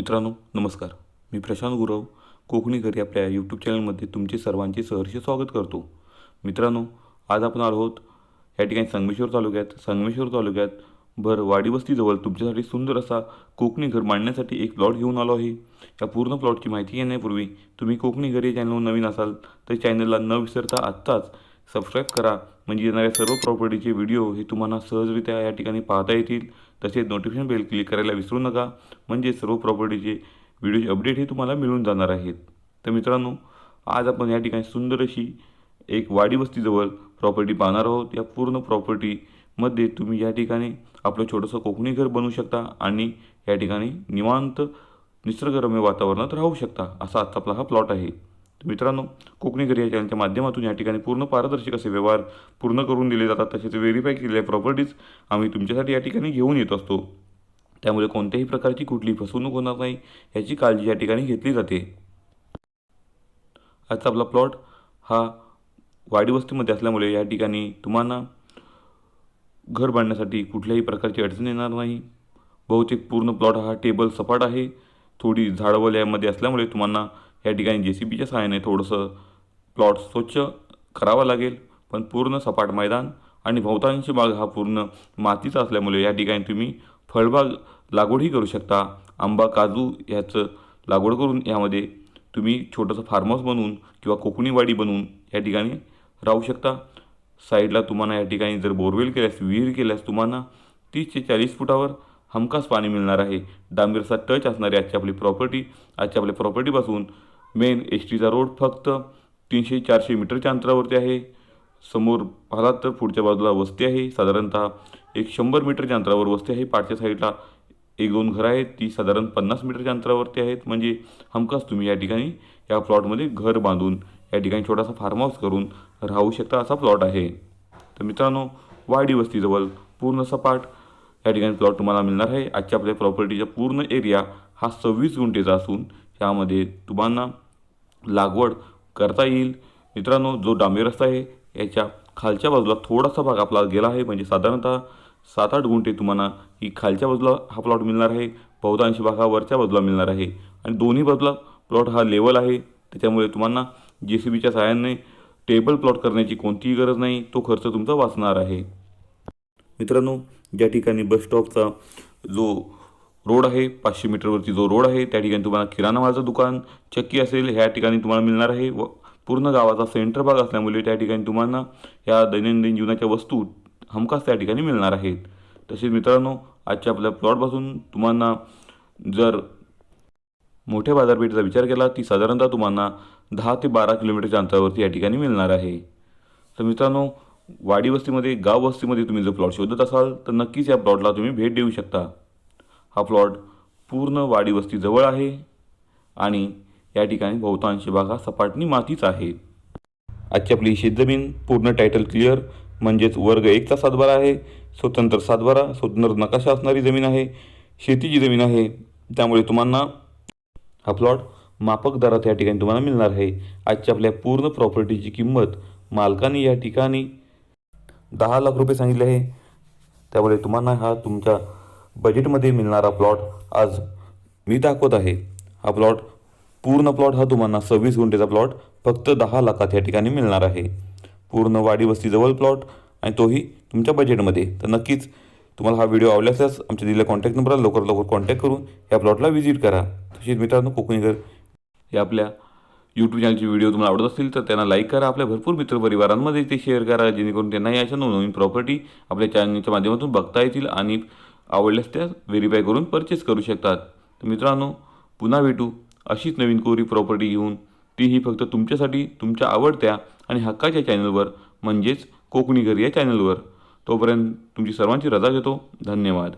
मित्रांनो नमस्कार. मी प्रशांत गुरव कोकणी घरी आपल्या यूट्यूब चॅनलमध्ये तुमचे सर्वांचे सहर्ष स्वागत करतो. मित्रांनो आज आपण आलो आहोत या ठिकाणी संगमेश्वर तालुक्यात. संगमेश्वर तालुक्यात भर वाडीवस्तीजवळ तुमच्यासाठी सुंदर असा कोकणी घर मांडण्यासाठी एक प्लॉट घेऊन आलो आहे. या पूर्ण प्लॉटची माहिती घेण्यापूर्वी तुम्ही कोकणी घरी या चॅनलवर नवीन असाल तर चॅनलला न विसरता आत्ताच सबस्क्राईब करा. म्हणजे येणाऱ्या सर्व प्रॉपर्टीचे व्हिडिओ हे तुम्हाला सहजरित्या या ठिकाणी पाहता येतील. तसेच नोटिफिकेशन बेल क्लिक करायला विसरू नका. म्हणजे सर्व प्रॉपर्टीचे व्हिडिओचे अपडेट हे तुम्हाला मिळून जाणार आहेत. तर मित्रांनो आज आपण या ठिकाणी सुंदर अशी एक वाडी वस्तीजवळ प्रॉपर्टी पाहणार आहोत. या पूर्ण प्रॉपर्टीमध्ये तुम्ही या ठिकाणी आपलं छोटंसं कोकणी घर बनवू शकता आणि या ठिकाणी निवांत निसर्गरम्य वातावरणात राहू शकता. असा आजचा आपला हा प्लॉट आहे. मित्रांनो कोकणी घरी या चॅनलच्या माध्यमातून या ठिकाणी पूर्ण पारदर्शक असे व्यवहार पूर्ण करून दिले जातात. तसेच व्हेरीफाय केलेल्या प्रॉपर्टीज आम्ही तुमच्यासाठी या ठिकाणी घेऊन येत असतो. त्यामुळे कोणत्याही प्रकारची कुठली फसवणूक होणार नाही याची काळजी या ठिकाणी घेतली जाते. आजचा आपला प्लॉट हा वाडी वस्तीमध्ये असल्यामुळे या ठिकाणी तुम्हाला घर बांधण्यासाठी कुठल्याही प्रकारची अडचण येणार नाही. बहुतेक पूर्ण प्लॉट हा टेबल सपाट आहे. थोडी झाडवल्यामध्ये असल्यामुळे तुम्हाला या ठिकाणी जे सी बीच्या सहाय्याने थोडंसं प्लॉट स्वच्छ करावा लागेल पण पूर्ण सपाट मैदान आणि बहुतांश भाग हा पूर्ण मातीचा असल्यामुळे या ठिकाणी तुम्ही फळबाग लागवडही करू शकता. आंबा काजू ह्याचं लागवड करून यामध्ये तुम्ही छोटंसं फार्म हाऊस बनवून किंवा कोकणीवाडी बनवून या ठिकाणी राहू शकता. साईडला तुम्हाला या ठिकाणी जर बोरवेल केल्यास विहीर केल्यास तुम्हाला तीस ते चाळीस फुटावर हमखास पाणी मिळणार आहे. डांबीरचा टच असणारी आजची आपली प्रॉपर्टी आजच्या आपल्या प्रॉपर्टीपासून मेन एस टीचा रोड फक्त तीनशे चारशे मीटरच्या अंतरावरती आहे. समोर पाहिलात तर पुढच्या बाजूला वस्ती आहे. साधारणतः एक शंभर मीटरच्या अंतरावर वस्ती आहे. पाठच्या साईडला एक दोन घरं आहेत. ती साधारण पन्नास मीटरच्या अंतरावरती आहेत. म्हणजे हमखास तुम्ही या ठिकाणी या प्लॉटमध्ये घर बांधून या ठिकाणी छोटासा फार्म हाऊस करून राहू शकता असा प्लॉट आहे. तर मित्रांनो वाडी वस्तीजवळ पूर्ण सपाट या ठिकाणी प्लॉट तुम्हाला मिळणार आहे. आजच्या आपल्या प्रॉपर्टीचा पूर्ण एरिया हा सव्वीस गुंठेचा असून यामध्ये तुम्हाला लागवड करता येईल. मित्रांनो जो डांबे रस्ता आहे याच्या खालच्या बाजूला थोडासा भाग आपला गेला आहे. म्हणजे साधारणतः सात आठ गुंठे तुम्हाला ही खालच्या बाजूला हा प्लॉट मिळणार आहे. बहुतांशी भाग हा वरच्या बाजूला मिळणार आहे. आणि दोन्ही बाजूला प्लॉट हा लेवल आहे. त्याच्यामुळे तुम्हाला जे सी बीच्या सहाय्याने टेबल प्लॉट करण्याची कोणतीही गरज नाही. तो खर्च तुमचा वाचणार आहे. मित्रांनो ज्या ठिकाणी बस स्टॉपचा जो रोड आहे पाचशे मीटरवरती जो रोड आहे त्या ठिकाणी तुम्हाला किराणा मालाचं दुकान चक्की असेल ह्या ठिकाणी तुम्हाला मिळणार आहे व पूर्ण गावाचा सेंटर भाग असल्यामुळे त्या ठिकाणी तुम्हाला या दैनंदिन जीवनाच्या वस्तू हमखास त्या ठिकाणी मिळणार आहेत. तसेच मित्रांनो आजच्या आपल्या प्लॉटपासून तुम्हाला जर मोठ्या बाजारपेठेचा विचार केला ती साधारणतः तुम्हाला दहा ते बारा किलोमीटरच्या अंतरावरती या ठिकाणी मिळणार आहे. तर मित्रांनो वाडी वस्तीमध्ये गाव वस्तीमध्ये तुम्ही जर प्लॉट शोधत असाल तर नक्कीच या प्लॉटला तुम्ही भेट देऊ शकता. हा प्लॉट पूर्ण वाडी वस्तीजवळ आहे आणि या ठिकाणी बहुतांश भाग हा सपाटणी मातीच आहे. आजची आपली शेतजमीन पूर्ण टायटल क्लिअर म्हणजेच वर्ग एकचा सातबारा आहे. स्वतंत्र सातबारा स्वतंत्र नकाशा असणारी जमीन आहे. शेतीची जमीन आहे. त्यामुळे तुम्हाला हा प्लॉट मापक दरात या ठिकाणी तुम्हाला मिळणार आहे. आजच्या आपल्या पूर्ण प्रॉपर्टीची किंमत मालकाने या ठिकाणी दहा लाख रुपये सांगितले आहे. त्यामुळे तुम्हाला हा तुमच्या बजेटमध्ये मिळणारा प्लॉट आज मी दाखवत आहे. हा प्लॉट पूर्ण प्लॉट हा तुम्हाला सव्वीस गुंठेचा प्लॉट फक्त दहा लाखात या ठिकाणी मिळणार आहे. पूर्ण वाडी वस्तीजवळ प्लॉट आणि तोही तुमच्या बजेटमध्ये तर नक्कीच तुम्हाला हा व्हिडिओ आवडल्यास आमच्या दिलेल्या कॉन्टॅक्ट नंबरला लवकर लवकर कॉन्टॅक्ट करून या प्लॉटला व्हिजिट करा. तसेच मित्रांनो कोकणीकर या आपल्या यूट्यूब चॅनलचे व्हिडिओ तुम्हाला आवडत असतील तर त्यांना लाईक करा. आपल्या भरपूर मित्रपरिवारांमध्ये ते शेअर करा. जेणेकरून त्यांनाही अशा नवनवीन प्रॉपर्टी आपल्या चॅनलच्या माध्यमातून बघता येतील आणि आवडल्यास त्या व्हेरीफाय करून परचेस करू शकतात. तर मित्रांनो पुन्हा भेटू अशीच नवीन कोरी प्रॉपर्टी घेऊन. तीही फक्त तुमच्यासाठी तुमच्या आवडत्या आणि हक्काच्या चॅनलवर म्हणजेच कोकणी घर या चॅनलवर तोपर्यंत तुमची सर्वांची रजा घेतो. धन्यवाद.